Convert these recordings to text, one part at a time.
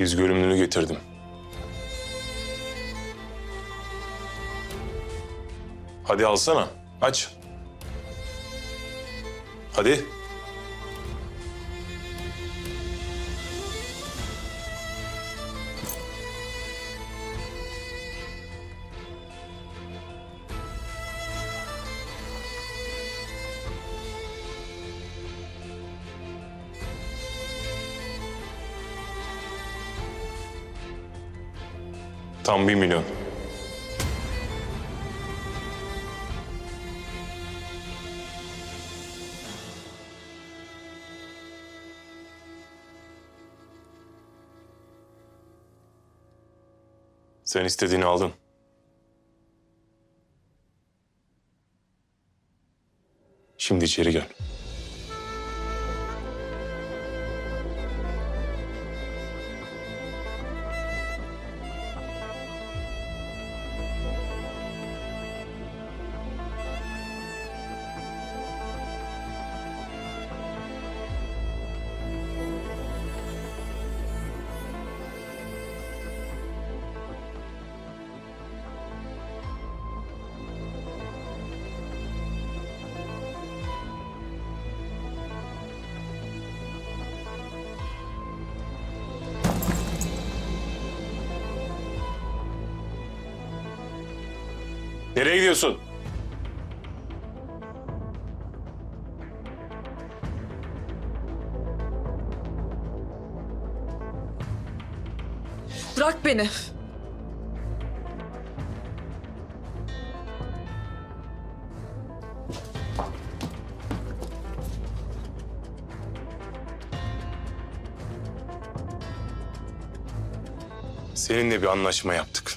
Yüz görümlülüğü getirdim. Hadi alsana. Aç. Hadi. Tam bir milyon. Sen istediğini aldın. Şimdi içeri gel. Nereye gidiyorsun? Bırak beni. Seninle bir anlaşma yaptık.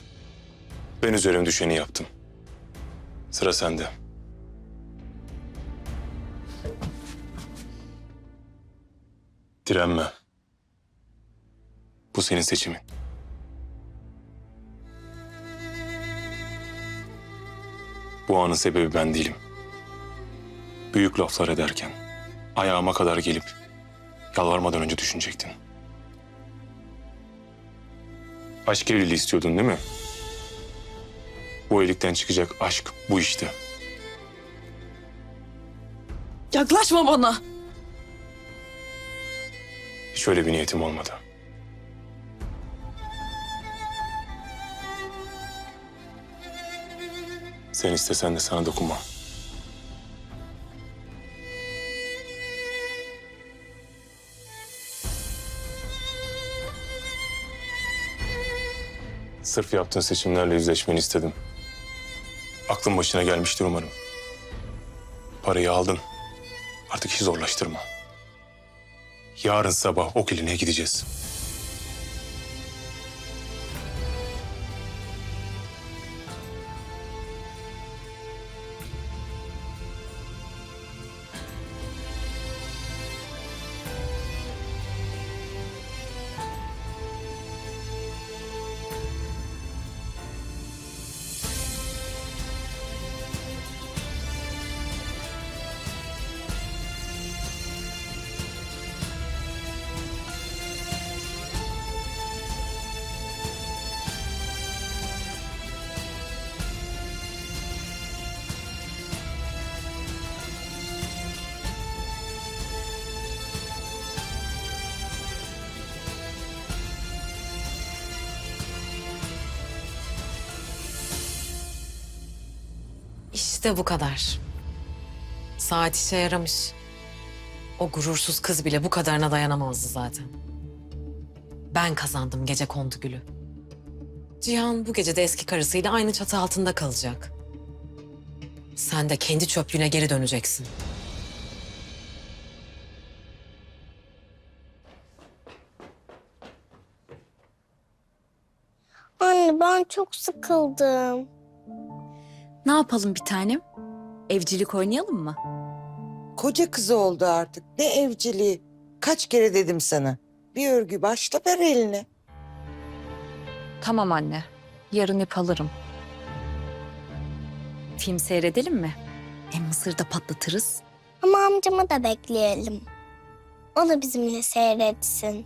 Ben üzerime düşeni yaptım. Sıra sende. Direnme. Bu senin seçimin. Bu anın sebebi ben değilim. Büyük laflar ederken ayağıma kadar gelip yalvarmadan önce düşünecektin. Aşk evliliği istiyordun değil mi? Bu evlilikten çıkacak aşk bu işte. Yaklaşma bana. Hiç öyle bir niyetim olmadı. Sen istesen de sana dokunmam. Sırf yaptığın seçimlerle yüzleşmeni istedim. Aklın başına gelmiştir umarım. Parayı aldın. Artık hiç zorlaştırma. Yarın sabah o kliniğe gideceğiz. İşte bu kadar. Saat işe yaramış. O gurursuz kız bile bu kadarına dayanamazdı zaten. Ben kazandım gece kondu gülü. Cihan bu gece de eski karısıyla aynı çatı altında kalacak. Sen de kendi çöplüğüne geri döneceksin. Anne ben çok sıkıldım. Ne yapalım bir tanem? Evcilik oynayalım mı? Koca kızı oldu artık. Ne evciliği. Kaç kere dedim sana. Bir örgü başla ver eline. Tamam anne. Yarın ip alırım. Film seyredelim mi? Hem Mısır'da patlatırız. Ama amcamı da bekleyelim. O da bizimle seyretsin.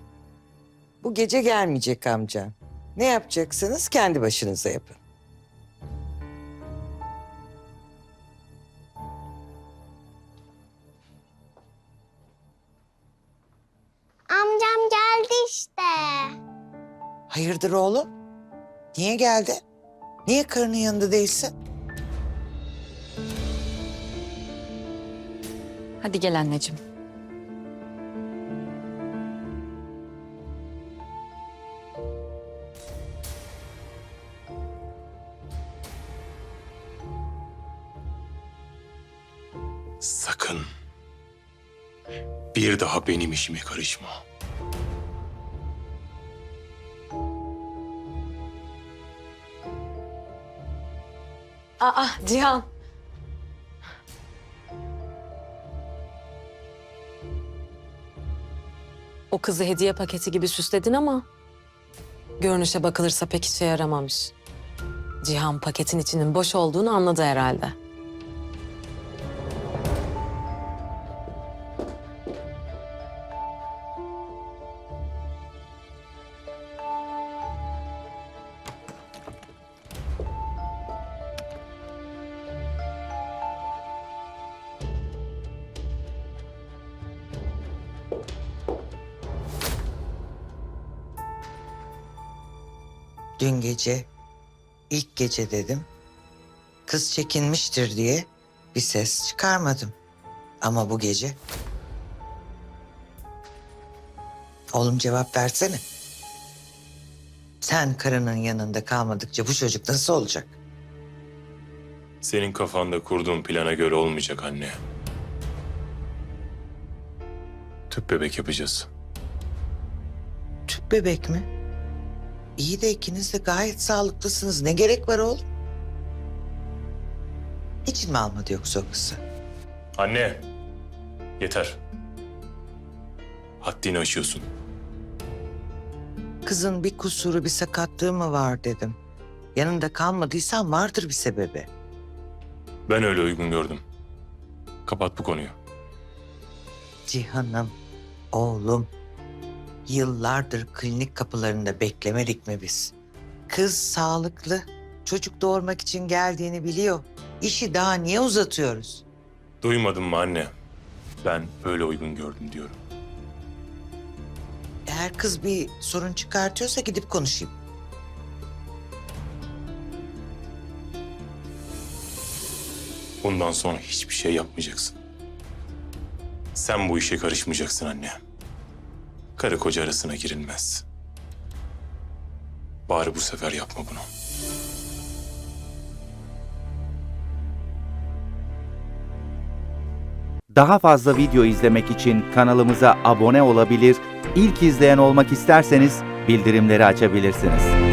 Bu gece gelmeyecek amcam. Ne yapacaksınız kendi başınıza yapın. Hayırdır oğlum? Niye geldi? Niye karının yanında değilsin? Hadi gel anneciğim. Sakın. Bir daha benim işime karışma. Aa Cihan. O kızı hediye paketi gibi süsledin ama görünüşe bakılırsa pek işe yaramamış. Cihan paketin içinin boş olduğunu anladı herhalde. Dün gece, ilk gece dedim. Kız çekinmiştir diye bir ses çıkarmadım. Ama bu gece... Oğlum cevap versene. Sen karının yanında kalmadıkça bu çocuk nasıl olacak? Senin kafanda kurduğun plana göre olmayacak anne. Tüp bebek yapacağız. Tüp bebek mi? İyi de ikiniz de gayet sağlıklısınız. Ne gerek var oğlum? Niçin mi almadı yoksa o kızı? Anne. Yeter. Haddini aşıyorsun. Kızın bir kusuru, bir sakatlığı mı var dedim. Yanında kalmadıysan vardır bir sebebi. Ben öyle uygun gördüm. Kapat bu konuyu. Cihan'ım, oğlum. Yıllardır klinik kapılarında beklemedik mi biz? Kız sağlıklı. Çocuk doğurmak için geldiğini biliyor. İşi daha niye uzatıyoruz? Duymadın mı anne? Ben öyle uygun gördüm diyorum. Eğer kız bir sorun çıkartıyorsa gidip konuşayım. Bundan sonra hiçbir şey yapmayacaksın. Sen bu işe karışmayacaksın anne. Karı koca arasına girilmez. Bari bu sefer yapma bunu. Daha fazla video izlemek için kanalımıza abone olabilir, ilk izleyen olmak isterseniz bildirimleri açabilirsiniz.